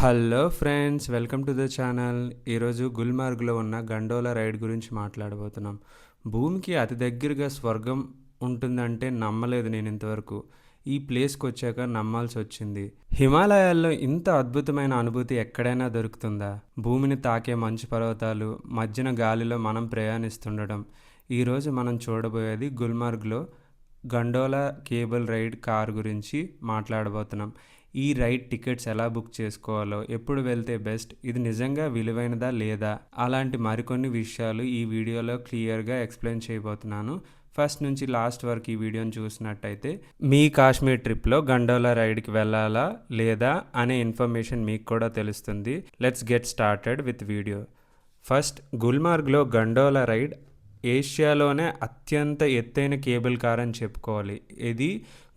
Hello friends welcome to the channel ఈరోజు గుల్మార్గ్లో ఉన్న గండోలా రైడ్ గురించి మాట్లాడబోతున్నాం. భూమికి అతి దగ్గరగా స్వర్గం ఉంటుందంటే నమ్మలేదు నేను ఇంతవరకు. ఈ ప్లేస్కి వచ్చాక నమ్మాల్సి వచ్చింది. హిమాలయాల్లో ఇంత అద్భుతమైన అనుభూతి ఎక్కడైనా దొరుకుతుందా? భూమిని తాకే మంచు పర్వతాలు మధ్యన గాలిలో మనం ప్రయాణిస్తుండడం. ఈరోజు మనం చూడబోయేది గుల్మార్గ్లో గండోలా కేబుల్ రైడ్ కార్ గురించి మాట్లాడబోతున్నాం. ఈ రైడ్ టికెట్స్ ఎలా బుక్ చేసుకోవాలో ఎప్పుడు వెళ్తే బెస్ట్ ఇది నిజంగా విలువైనదా లేదా అలాంటి మరికొన్ని విషయాలు ఈ వీడియోలో క్లియర్గా ఎక్స్ప్లెయిన్ చేయబోతున్నాను. ఫస్ట్ నుంచి లాస్ట్ వరకు ఈ వీడియోని చూసినట్టయితే మీ కాశ్మీర్ ట్రిప్లో గండోలా రైడ్కి వెళ్ళాలా లేదా అనే ఇన్ఫర్మేషన్ మీకు కూడా తెలుస్తుంది. Let's get started with video. First గుల్మార్గ్లో gondola ride ఏషియాలోనే అత్యంత ఎత్తైన కేబుల్ కార్ అని చెప్పుకోవాలి. ఇది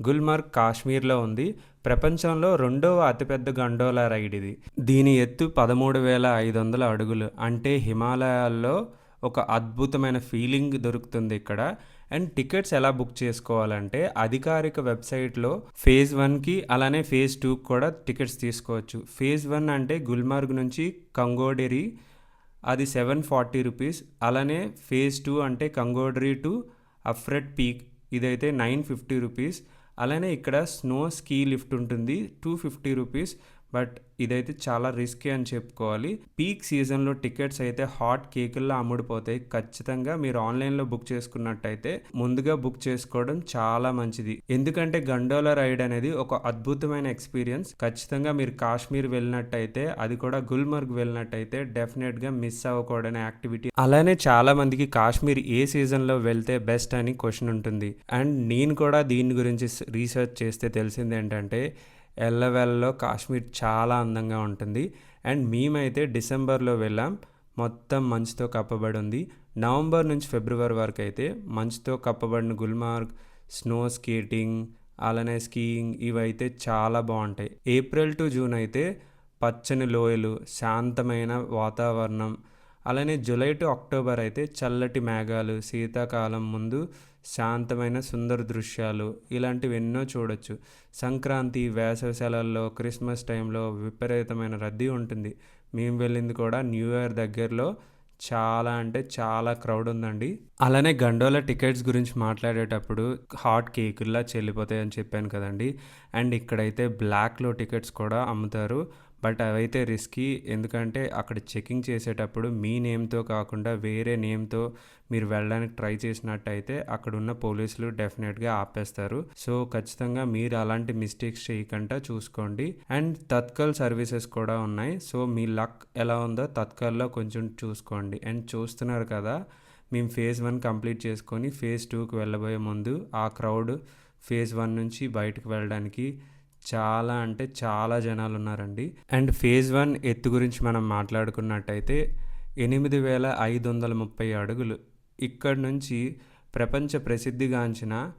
గుల్మార్గ్ కాశ్మీర్లో ఉంది. ప్రపంచంలో రెండవ అతిపెద్ద గండోలా రైడ్ ఇది. దీని ఎత్తు పదమూడు వేల ఐదు వందల అడుగులు. అంటే హిమాలయాల్లో ఒక అద్భుతమైన ఫీలింగ్ దొరుకుతుంది ఇక్కడ. అండ్ టికెట్స్ ఎలా బుక్ చేసుకోవాలంటే అధికారిక వెబ్సైట్లో ఫేజ్ వన్కి అలానే ఫేజ్ టూకి కూడా టికెట్స్ తీసుకోవచ్చు. ఫేజ్ వన్ అంటే గుల్మార్గ్ నుంచి కంగోడెరి అది సెవెన్ ఫార్టీ రూపీస్. అలానే ఫేజ్ టూ అంటే కంగోడరీ టు అఫ్రెడ్ పీక్ ఇదైతే నైన్ ఫిఫ్టీ రూపీస్. అలానే ఇక్కడ స్నో స్కీ లిఫ్ట్ ఉంటుంది టూ ఫిఫ్టీ రూపీస్ బట్ ఇదైతే చాలా రిస్కీ అని చెప్పుకోవాలి. పీక్ సీజన్లో టికెట్స్ అయితే హాట్ కేకుల్లో అమ్ముడుపోతాయి. ఖచ్చితంగా మీరు ఆన్లైన్లో బుక్ చేసుకున్నట్టయితే ముందుగా బుక్ చేసుకోవడం చాలా మంచిది. ఎందుకంటే గండోలా రైడ్ అనేది ఒక అద్భుతమైన ఎక్స్పీరియన్స్ ఖచ్చితంగా మీరు కాశ్మీర్ వెళ్ళినట్టయితే అది కూడా గుల్మర్గ్ వెళ్ళినట్టయితే డెఫినెట్గా మిస్ అవ్వకూడని యాక్టివిటీ అలానే చాలా మందికి కాశ్మీర్ ఏ సీజన్లో వెళ్తే బెస్ట్ అని క్వశ్చన్ ఉంటుంది. అండ్ నేను కూడా దీని గురించి రీసెర్చ్ చేస్తే తెలిసింది ఏంటంటే ఎల్లవెల్లో కాశ్మీర్ చాలా అందంగా ఉంటుంది. అండ్ మేమైతే డిసెంబర్లో వెళ్ళాం. మొత్తం మంచుతో కప్పబడి ఉంది. నవంబర్ నుంచి ఫిబ్రవరి వరకు అయితే మంచుతో కప్పబడిన గుల్మార్గ్ స్నో స్కేటింగ్ అలానే స్కీయింగ్ ఇవైతే చాలా బాగుంటాయి. ఏప్రిల్ టు జూన్ అయితే పచ్చని లోయలు శాంతమైన వాతావరణం అలానే జూలై టు అక్టోబర్ అయితే చల్లటి మేఘాలు శీతాకాలం ముందు శాంతమైన సుందర దృశ్యాలు ఇలాంటివి ఎన్నో చూడొచ్చు. సంక్రాంతి వేసవి సెలవుల్లో క్రిస్మస్ టైంలో విపరీతమైన రద్దీ ఉంటుంది. మేము వెళ్ళింది కూడా న్యూ ఇయర్ దగ్గరలో చాలా అంటే చాలా క్రౌడ్ ఉందండి. అలానే గండోల టికెట్స్ గురించి మాట్లాడేటప్పుడు హాట్ కేకుల్లా చెల్లిపోతాయి అని చెప్పాను కదండి. అండ్ ఇక్కడైతే బ్లాక్లో టికెట్స్ కూడా అమ్ముతారు. బట్ అవైతే రిస్కీ. ఎందుకంటే అక్కడ చెకింగ్ చేసేటప్పుడు మీ నేమ్తో కాకుండా వేరే నేమ్తో మీరు వెళ్ళడానికి ట్రై చేసినట్టయితే అక్కడ ఉన్న పోలీసులు డెఫినెట్గా ఆపేస్తారు. సో ఖచ్చితంగా మీరు అలాంటి మిస్టేక్స్ చేయకుండా చూసుకోండి. అండ్ తత్కల్ సర్వీసెస్ కూడా ఉన్నాయి. సో మీ లక్ ఎలా ఉందో తత్కల్లో కొంచెం చూసుకోండి. అండ్ చూస్తున్నారు కదా మేము ఫేజ్ వన్ కంప్లీట్ చేసుకొని ఫేజ్ టూకి వెళ్ళబోయే ముందు ఆ క్రౌడ్ ఫేజ్ వన్ నుంచి బయటకు వెళ్ళడానికి చాలా అంటే చాలా జనాలు ఉన్నారండి అండ్ ఫేజ్ వన్ ఎత్తు గురించి మనం మాట్లాడుకున్నట్టయితే ఎనిమిది వేల ఐదు వందల ముప్పై అడుగులు. ఇక్కడ నుంచి ప్రపంచ ప్రసిద్ధిగాంచిన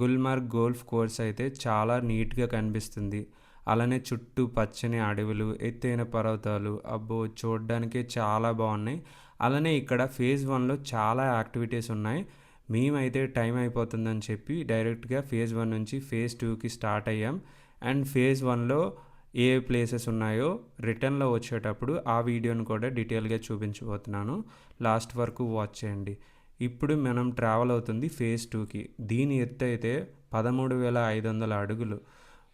గుల్మార్గ్ గోల్ఫ్ కోర్స్ అయితే చాలా నీట్గా కనిపిస్తుంది. అలానే చుట్టూ పచ్చని అడవులు ఎత్తైన పర్వతాలు అబ్బో చూడడానికే చాలా బాగున్నాయి అలానే ఇక్కడ ఫేజ్ వన్లో చాలా యాక్టివిటీస్ ఉన్నాయి. మేమైతే టైం అయిపోతుందని చెప్పి డైరెక్ట్గా ఫేజ్ వన్ నుంచి ఫేజ్ టూకి స్టార్ట్ అయ్యాం. అండ్ ఫేజ్ వన్లో ఏ ప్లేసెస్ ఉన్నాయో రిటర్న్లో వచ్చేటప్పుడు ఆ వీడియోని కూడా డీటెయిల్గా చూపించబోతున్నాను. లాస్ట్ వరకు వాచ్ చేయండి. ఇప్పుడు మనం ట్రావెల్ అవుతుంది ఫేజ్ టూకి. దీని ఎత్తు అయితే పదమూడు వేల ఐదు వందల అడుగులు.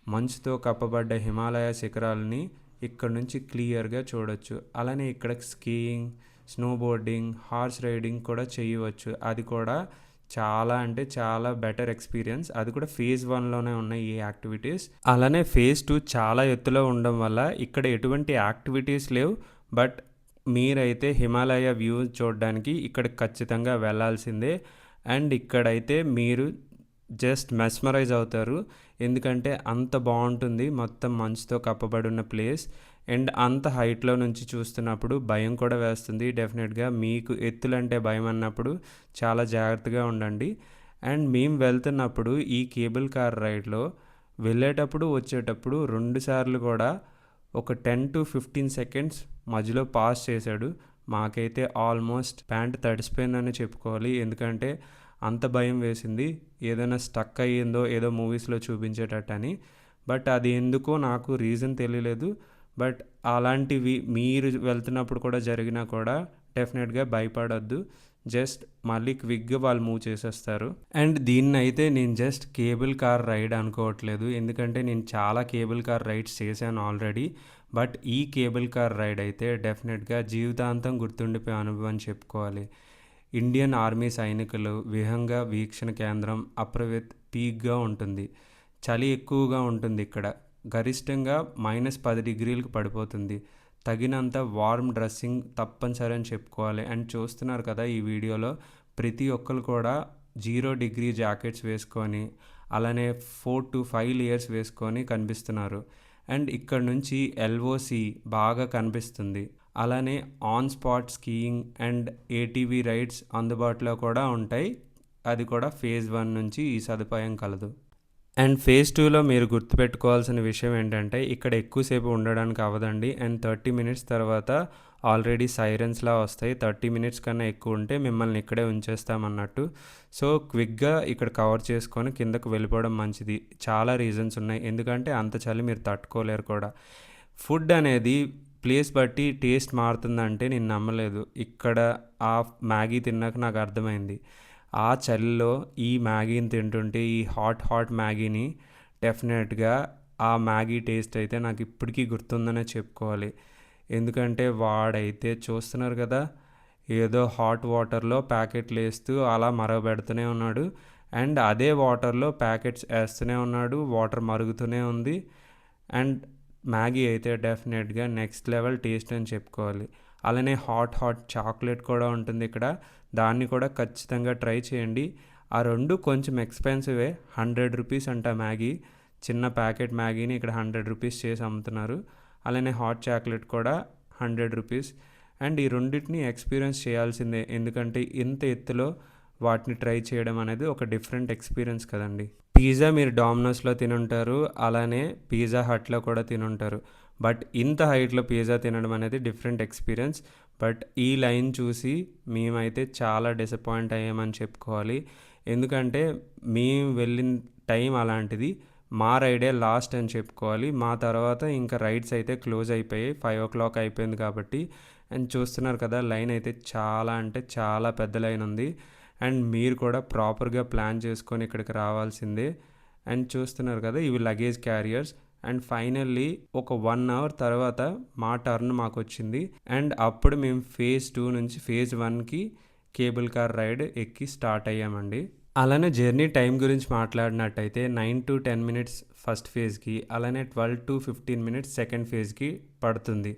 మంచుతో కప్పబడ్డ హిమాలయ శిఖరాలని ఇక్కడ నుంచి క్లియర్గా చూడొచ్చు. అలానే ఇక్కడ స్కీయింగ్ స్నోబోర్డింగ్ హార్స్ రైడింగ్ కూడా చేయవచ్చు. అది కూడా చాలా అంటే చాలా బెటర్ ఎక్స్పీరియన్స్ అది కూడా ఫేజ్ వన్లోనే ఉన్నాయి ఈ యాక్టివిటీస్ అలానే ఫేజ్ టూ చాలా ఎత్తులో ఉండడం వల్ల ఇక్కడ ఎటువంటి యాక్టివిటీస్ లేవు. బట్ మీరైతే హిమాలయ వ్యూ చూడడానికి ఇక్కడ ఖచ్చితంగా వెళ్ళాల్సిందే. అండ్ ఇక్కడైతే మీరు జస్ట్ మెస్మరైజ్ అవుతారు. ఎందుకంటే అంత బాగుంటుంది. మొత్తం మంచుతో కప్పబడి ఉన్న ప్లేస్ అండ్ అంత హైట్లో నుంచి చూస్తున్నప్పుడు భయం కూడా వేస్తుంది. డెఫినెట్గా మీకు ఎత్తులంటే భయం అన్నప్పుడు చాలా జాగ్రత్తగా ఉండండి. అండ్ మేము వెళ్తున్నప్పుడు ఈ కేబుల్ కార్ రైడ్లో వెళ్ళేటప్పుడు వచ్చేటప్పుడు రెండు సార్లు కూడా ఒక టెన్ టు ఫిఫ్టీన్ సెకండ్స్ మధ్యలో పాస్ చేశాడు. మాకైతే ఆల్మోస్ట్ ప్యాంట్ తడిసిపోయిందని చెప్పుకోవాలి. ఎందుకంటే అంత భయం వేసింది. ఏదైనా స్టక్ అయ్యిందో ఏదో మూవీస్లో చూపించేటట్టని. బట్ అది ఎందుకో నాకు రీజన్ తెలియలేదు. బట్ అలాంటివి మీరు వెళ్తున్నప్పుడు కూడా జరిగినా కూడా డెఫినెట్గా భయపడొద్దు. జస్ట్ మళ్ళీ క్విక్గా వాళ్ళు మూవ్ చేసేస్తారు. అండ్ దీన్ని అయితే నేను జస్ట్ కేబుల్ కార్ రైడ్ అనుకోవట్లేదు. ఎందుకంటే నేను చాలా కేబుల్ కార్ రైడ్స్ చేశాను ఆల్రెడీ. బట్ ఈ కేబుల్ కార్ రైడ్ అయితే డెఫినెట్గా జీవితాంతం గుర్తుండిపోయే అనుభవం అని చెప్పుకోవాలి. ఇండియన్ ఆర్మీ సైనికులు విహంగ వీక్షణ కేంద్రం అప్రవిత్ పీక్గా ఉంటుంది. చలి ఎక్కువగా ఉంటుంది ఇక్కడ. గరిష్టంగా మైనస్ పది డిగ్రీలకు పడిపోతుంది. తగినంత వార్మ్ డ్రెస్సింగ్ తప్పనిసరి అని చెప్పుకోవాలి. అండ్ చూస్తున్నారు కదా ఈ వీడియోలో ప్రతి ఒక్కరు కూడా జీరో డిగ్రీ జాకెట్స్ వేసుకొని అలానే ఫోర్ టు ఫైవ్ ఇయర్స్ వేసుకొని కనిపిస్తున్నారు. అండ్ ఇక్కడ నుంచి ఎల్ఓసి బాగా కనిపిస్తుంది. అలానే on spot skiing and A T V rides అందుబాటులో కూడా ఉంటాయి. అది కూడా ఫేజ్ వన్ నుంచి ఈ సదుపాయం కలదు. అండ్ ఫేజ్ టూలో మీరు గుర్తుపెట్టుకోవాల్సిన విషయం ఏంటంటే ఇక్కడ ఎక్కువసేపు ఉండడానికి అవ్వదండి. అండ్ థర్టీ మినిట్స్ తర్వాత ఆల్రెడీ సైరన్స్లా వస్తాయి. థర్టీ మినిట్స్ కన్నా ఎక్కువ ఉంటే మిమ్మల్ని ఇక్కడే ఉంచేస్తామన్నట్టు. సో క్విక్గా ఇక్కడ కవర్ చేసుకొని కిందకు వెళ్ళిపోవడం మంచిది. చాలా రీజన్స్ ఉన్నాయి. ఎందుకంటే అంత చలి మీరు తట్టుకోలేరు కూడా. ఫుడ్ అనేది ప్లేస్ బట్టి టేస్ట్ మారుతుందంటే నేను నమ్మలేదు. ఇక్కడ ఆ మ్యాగీ తిన్నాక నాకు అర్థమైంది. ఆ చలిలో ఈ మ్యాగీని తింటుంటే ఈ హాట్ హాట్ మ్యాగీని డెఫినెట్గా ఆ మ్యాగీ టేస్ట్ అయితే నాకు ఇప్పటికీ గుర్తుందనే చెప్పుకోవాలి. ఎందుకంటే వాడైతే చూస్తున్నారు కదా ఏదో హాట్ వాటర్లో ప్యాకెట్లు వేస్తూ అలా మరగబెడుతూనే ఉన్నాడు. అండ్ అదే వాటర్లో ప్యాకెట్స్ వేస్తూనే ఉన్నాడు వాటర్ మరుగుతూనే ఉంది. అండ్ మ్యాగీ అయితే డెఫినెట్గా నెక్స్ట్ లెవెల్ టేస్ట్ అని చెప్పుకోవాలి. అలానే హాట్ హాట్ చాక్లెట్ కూడా ఉంటుంది ఇక్కడ. దాన్ని కూడా ఖచ్చితంగా ట్రై చేయండి. ఆ రెండు కొంచెం ఎక్స్పెన్సివే. హండ్రెడ్ రూపీస్ అంట మ్యాగీ. చిన్న ప్యాకెట్ మ్యాగీని ఇక్కడ హండ్రెడ్ రూపీస్ చేసి అమ్ముతున్నారు. అలానే హాట్ చాక్లెట్ కూడా హండ్రెడ్ రూపీస్. అండ్ ఈ రెండింటిని ఎక్స్పీరియన్స్ చేయాల్సిందే. ఎందుకంటే ఇంత ఎత్తులో వాటిని ట్రై చేయడం అనేది ఒక డిఫరెంట్ ఎక్స్పీరియన్స్ కదండి. పిజ్జా మీరు డామినోస్లో తినుంటారు. అలానే పిజ్జా హట్లో కూడా తినుంటారు. బట్ ఇంత హైట్లో పిజ్జా తినడం అనేది డిఫరెంట్ ఎక్స్పీరియన్స్. బట్ ఈ లైన్ చూసి మేమైతే చాలా డిసప్పాయింట్ అయ్యామని చెప్పుకోవాలి. ఎందుకంటే మేము వెళ్ళిన టైం అలాంటిది. మా రైడే లాస్ట్ అని చెప్పుకోవాలి. మా తర్వాత ఇంకా రైడ్స్ అయితే క్లోజ్ అయిపోయాయి. ఫైవ్ ఓ క్లాక్ అయిపోయింది కాబట్టి. అండ్ చూస్తున్నారు కదా లైన్ అయితే చాలా అంటే చాలా పెద్ద లైన్ ఉంది. అండ్ మీరు కూడా ప్రాపర్గా ప్లాన్ చేసుకొని ఇక్కడికి రావాల్సిందే. అండ్ చూస్తున్నారు కదా ఇవి లగేజ్ క్యారియర్స్. అండ్ ఫైనల్లీ ఒక వన్ అవర్ తర్వాత మా టర్న్ మాకు వచ్చింది అండ్ అప్పుడు మేము ఫేజ్ టూ నుంచి ఫేజ్ వన్కి కేబుల్ కార్ రైడ్ ఎక్కి స్టార్ట్ అయ్యామండి. అలానే జర్నీ టైం గురించి మాట్లాడినట్టయితే nine to ten minutes first ఫేజ్కి అలానే twelve to fifteen minutes second ఫేజ్కి పడుతుంది.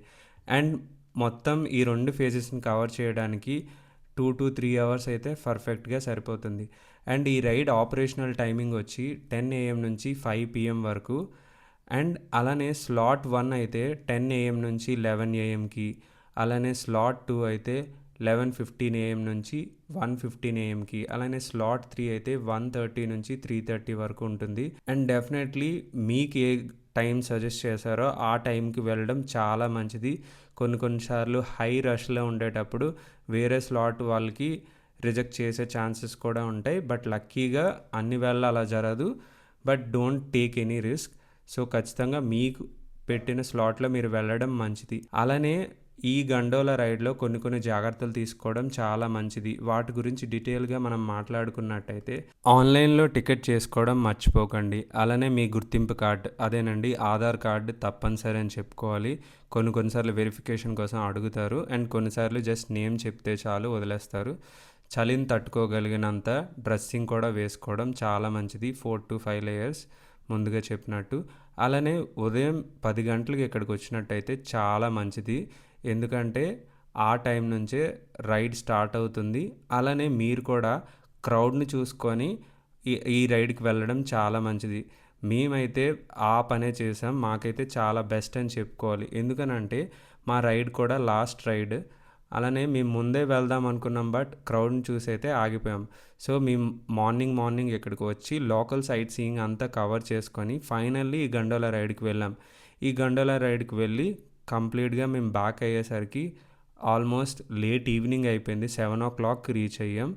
అండ్ మొత్తం ఈ రెండు ఫేజెస్ని కవర్ చేయడానికి టూ టు త్రీ అవర్స్ అయితే పర్ఫెక్ట్గా సరిపోతుంది. అండ్ ఈ రైడ్ ఆపరేషనల్ టైమింగ్ వచ్చి టెన్ ఏఎం నుంచి ఫైవ్ పిఎం వరకు అండ్ అలానే స్లాట్ వన్ అయితే టెన్ ఏఎం నుంచి లెవెన్ ఏఎంకి అలానే స్లాట్ టూ అయితే లెవెన్ ఫిఫ్టీన్ ఏఎం నుంచి వన్ ఫిఫ్టీన్ ఏఎంకి అలానే స్లాట్ త్రీ అయితే వన్ థర్టీ నుంచి త్రీ థర్టీ వరకు ఉంటుంది. అండ్ డెఫినెట్లీ మీకు ఏ టైం సజెస్ట్ చేశారో ఆ టైంకి వెళ్ళడం చాలా మంచిది. కొన్ని కొన్నిసార్లు హై రష్లో ఉండేటప్పుడు వేరే స్లాట్ వాళ్ళకి రిజెక్ట్ చేసే ఛాన్సెస్ కూడా ఉంటాయి. బట్ లక్కీగా అన్ని వేళ అలా జరగదు. But don't take any risk. So ఖచ్చితంగా మీకు పెట్టిన స్లాట్లో మీరు వెళ్ళడం మంచిది. అలానే ఈ గండోల రైడ్లో కొన్ని కొన్ని జాగ్రత్తలు తీసుకోవడం చాలా మంచిది. వాటి గురించి డీటెయిల్గా మనం మాట్లాడుకున్నట్టయితే ఆన్లైన్లో టికెట్ చేసుకోవడం మర్చిపోకండి. అలానే మీ గుర్తింపు కార్డు అదేనండి ఆధార్ కార్డు తప్పనిసరి అని చెప్పుకోవాలి. కొన్ని కొన్నిసార్లు వెరిఫికేషన్ కోసం అడుగుతారు. అండ్ కొన్నిసార్లు జస్ట్ నేమ్ చెప్తే చాలు వదిలేస్తారు. చలిని తట్టుకోగలిగినంత డ్రెస్సింగ్ కూడా వేసుకోవడం చాలా మంచిది. ఫోర్ టు ఫైవ్ లేయర్స్ ముందుగా చెప్పినట్టు. అలానే ఉదయం పది గంటలకు ఇక్కడికి వచ్చినట్టయితే చాలా మంచిది. ఎందుకంటే ఆ టైం నుంచే రైడ్ స్టార్ట్ అవుతుంది. అలానే మీరు కూడా క్రౌడ్ని చూసుకొని ఈ ఈ రైడ్కి వెళ్ళడం చాలా మంచిది. మేమైతే ఆ పనే చేసాం. మాకైతే చాలా బెస్ట్ అని చెప్పుకోవాలి. ఎందుకనంటే మా రైడ్ కూడా లాస్ట్ రైడ్. అలానే మేము ముందే వెళ్దాం అనుకున్నాం బట్ క్రౌడ్ని చూసి అయితే ఆగిపోయాం. సో మేము మార్నింగ్ మార్నింగ్ ఇక్కడికి వచ్చి లోకల్ సైట్ సీయింగ్ అంతా కవర్ చేసుకొని ఫైనల్లీ ఈ గండోలా రైడ్కి వెళ్ళాం. ఈ గండోలా రైడ్కి వెళ్ళి కంప్లీట్గా మేము బ్యాక్ అయ్యేసరికి ఆల్మోస్ట్ లేట్ ఈవినింగ్ అయిపోయింది సెవెన్ ఓ క్లాక్ రీచ్ అయ్యాం.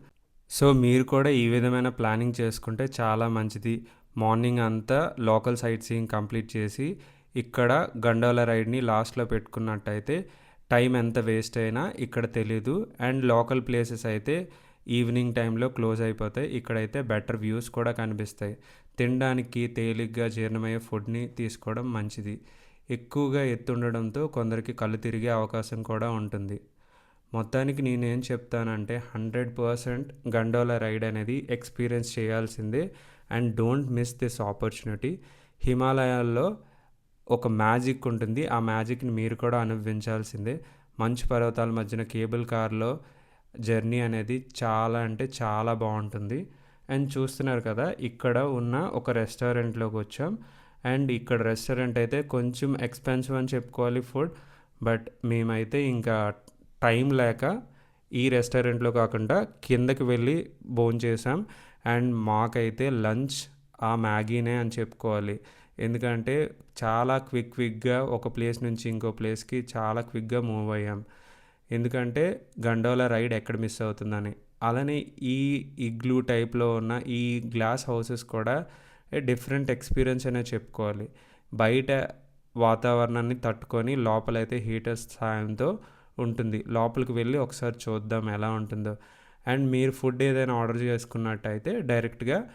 సో మీరు కూడా ఈ విధమైన ప్లానింగ్ చేసుకుంటే చాలా మంచిది. మార్నింగ్ అంతా లోకల్ సైట్ సీయింగ్ కంప్లీట్ చేసి ఇక్కడ గండోలా రైడ్ని లాస్ట్లో పెట్టుకున్నట్టయితే టైం ఎంత వేస్ట్ అయినా ఇక్కడ తెలీదు. అండ్ లోకల్ ప్లేసెస్ అయితే ఈవినింగ్ టైంలో క్లోజ్ అయిపోతాయి. ఇక్కడైతే బెటర్ వ్యూస్ కూడా కనిపిస్తాయి. తినడానికి తేలిగ్గా జీర్ణమయ్యే ఫుడ్ని తీసుకోవడం మంచిది. ఎక్కువగా ఎత్తుండడంతో కొందరికి కళ్ళు తిరిగే అవకాశం కూడా ఉంటుంది. మొత్తానికి నేనేం చెప్తానంటే హండ్రెడ్ పర్సెంట్ గండోలా రైడ్ అనేది ఎక్స్పీరియన్స్ చేయాల్సిందే. And don't miss this opportunity. హిమాలయాల్లో ఒక మ్యాజిక్ ఉంటుంది. ఆ మ్యాజిక్ని మీరు కూడా అనుభవించాల్సిందే. మంచు పర్వతాల మధ్యన కేబుల్ కార్లో జర్నీ అనేది చాలా అంటే చాలా బాగుంటుంది. అండ్ చూస్తున్నారు కదా ఇక్కడ ఉన్న ఒక రెస్టారెంట్లోకి వచ్చాం. అండ్ ఇక్కడ రెస్టారెంట్ అయితే కొంచెం ఎక్స్పెన్సివ్ అని చెప్పుకోవాలి ఫుడ్ బట్ మేమైతే ఇంకా టైం లేక ఈ రెస్టారెంట్లో కాకుండా కిందకి వెళ్ళి భోజనం చేసాం అండ్ మాకైతే లంచ్ ఆ మ్యాగీనే అని చెప్పుకోవాలి. ఎందుకంటే చాలా క్విక్ క్విక్గా ఒక ప్లేస్ నుంచి ఇంకో ప్లేస్కి చాలా క్విక్గా మూవ్ అయ్యాం. ఎందుకంటే గండోలా రైడ్ ఎక్కడ మిస్ అవుతుందని. అలానే ఈ ఇగ్లూ టైప్లో ఉన్న ఈ గ్లాస్ హౌసెస్ కూడా డిఫరెంట్ ఎక్స్పీరియన్స్ అనే చెప్పుకోవాలి. బయట వాతావరణాన్ని తట్టుకొని లోపలైతే హీటర్స్ సాయంతో ఉంటుంది. లోపలికి వెళ్ళి ఒకసారి చూద్దాం ఎలా ఉంటుందో. అండ్ మీరు ఫుడ్ ఏదైనా ఆర్డర్ చేసుకున్నట్టయితే డైరెక్ట్గా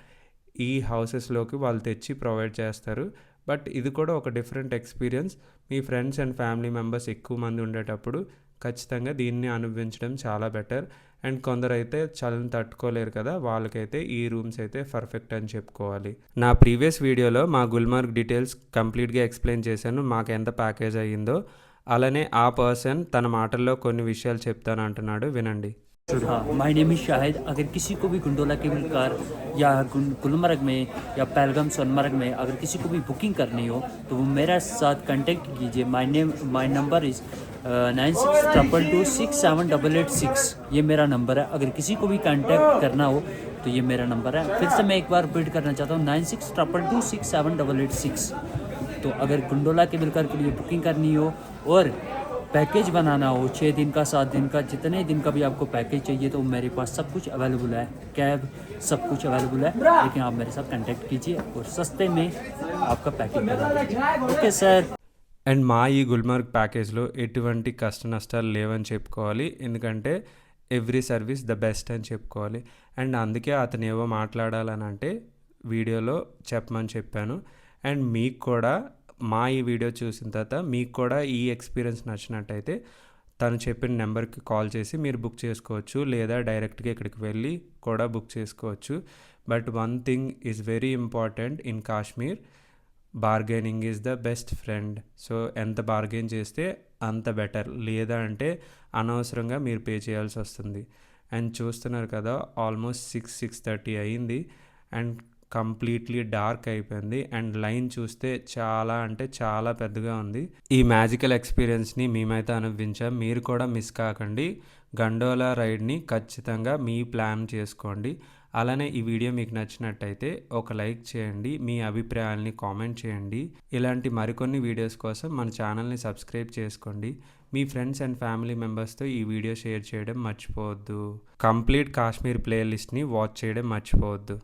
ఈ హౌసెస్లోకి వాళ్ళు తెచ్చి ప్రొవైడ్ చేస్తారు. బట్ ఇది కూడా ఒక డిఫరెంట్ ఎక్స్పీరియన్స్ మీ ఫ్రెండ్స్ అండ్ ఫ్యామిలీ మెంబర్స్ ఎక్కువ మంది ఉండేటప్పుడు ఖచ్చితంగా దీన్ని అనుభవించడం చాలా బెటర్ అండ్ కొందరు అయితే చలిని తట్టుకోలేరు కదా వాళ్ళకైతే ఈ రూమ్స్ అయితే పర్ఫెక్ట్ అని చెప్పుకోవాలి. నా ప్రీవియస్ వీడియోలో మా గుల్మార్గ్ డీటెయిల్స్ కంప్లీట్గా ఎక్స్ప్లెయిన్ చేశాను మాకు ఎంత ప్యాకేజ్ అయ్యిందో. అలానే ఆ పర్సన్ తన మాటల్లో కొన్ని విషయాలు చెప్తాను అంటున్నాడు. వినండి. हाँ माय नेम इज़ शाहिद। अगर किसी को भी गुंडोला केबल कार या गुलमर्ग में या पहलगाम सोनमर्ग में अगर किसी को भी बुकिंग करनी हो तो वो मेरा साथ कांटेक्ट कीजिए। My name my number is nine six triple two six seven double eight six ये मेरा नंबर है। अगर किसी को भी कांटेक्ट करना हो तो ये मेरा नंबर है। फिर से मैं एक बार रिपीट करना चाहता हूँ। Nine six triple two six seven double eight six तो अगर गुंडोला केबल कार के लिए बुकिंग करनी हो, और पैकेज बनाना हो छः दिन का सात दिन का जितने दिन का भी आपको पैकेज चाहिए तो मेरे पास सब कुछ अवेलेबल है कैब सब कुछ अवेलेबल है लेकिन आप मेरे साथ कांटेक्ट कीजिए और सस्ते में आपका पैकेज बना लीजिए ओके सर అండ్ మా ఈ గుల్మార్గ్ ప్యాకేజ్లో ఎటువంటి కష్ట నష్టాలు లేవని చెప్పుకోవాలి ఎందుకంటే ఎవ్రీ సర్వీస్ ద బెస్ట్ అని చెప్పుకోవాలి అండ్ అందుకే అతను ఏవో మాట్లాడాలని అంటే వీడియోలో చెప్పమని చెప్పాను అండ్ మీకు కూడా మా ఈ వీడియో చూసిన తర్వాత మీకు కూడా ఈ ఎక్స్పీరియన్స్ నచ్చినట్టయితే తను చెప్పిన నెంబర్కి కాల్ చేసి మీరు బుక్ చేసుకోవచ్చు లేదా డైరెక్ట్గా ఇక్కడికి వెళ్ళి కూడా బుక్ చేసుకోవచ్చు. But one thing is very important in Kashmir bargaining is the best friend. So ఎంత బార్గెన్ చేస్తే అంత బెటర్. లేదా అంటే అనవసరంగా మీరు పే చేయాల్సి వస్తుంది. అండ్ చూస్తున్నారు కదా ఆల్మోస్ట్ సిక్స్ సిక్స్ థర్టీ అయింది. అండ్ కంప్లీట్లీ డార్క్ అయిపోయింది. అండ్ లైన్ చూస్తే చాలా అంటే చాలా పెద్దగా ఉంది. ఈ మ్యాజికల్ ఎక్స్పీరియన్స్ని మేమైతే అనుభవించాం. మీరు కూడా మిస్ కాకండి. గండోలా రైడ్ని ఖచ్చితంగా మీ ప్లాన్ చేసుకోండి. అలానే ఈ వీడియో మీకు నచ్చినట్టయితే ఒక లైక్ చేయండి. మీ అభిప్రాయాల్ని కామెంట్ చేయండి. ఇలాంటి మరికొన్ని వీడియోస్ కోసం మన ఛానల్ని సబ్స్క్రైబ్ చేసుకోండి. మీ ఫ్రెండ్స్ అండ్ ఫ్యామిలీ మెంబర్స్తో ఈ వీడియో షేర్ చేయడం మర్చిపోవద్దు. కంప్లీట్ కాశ్మీర్ ప్లేలిస్ట్ని వాచ్ చేయడం మర్చిపోవద్దు.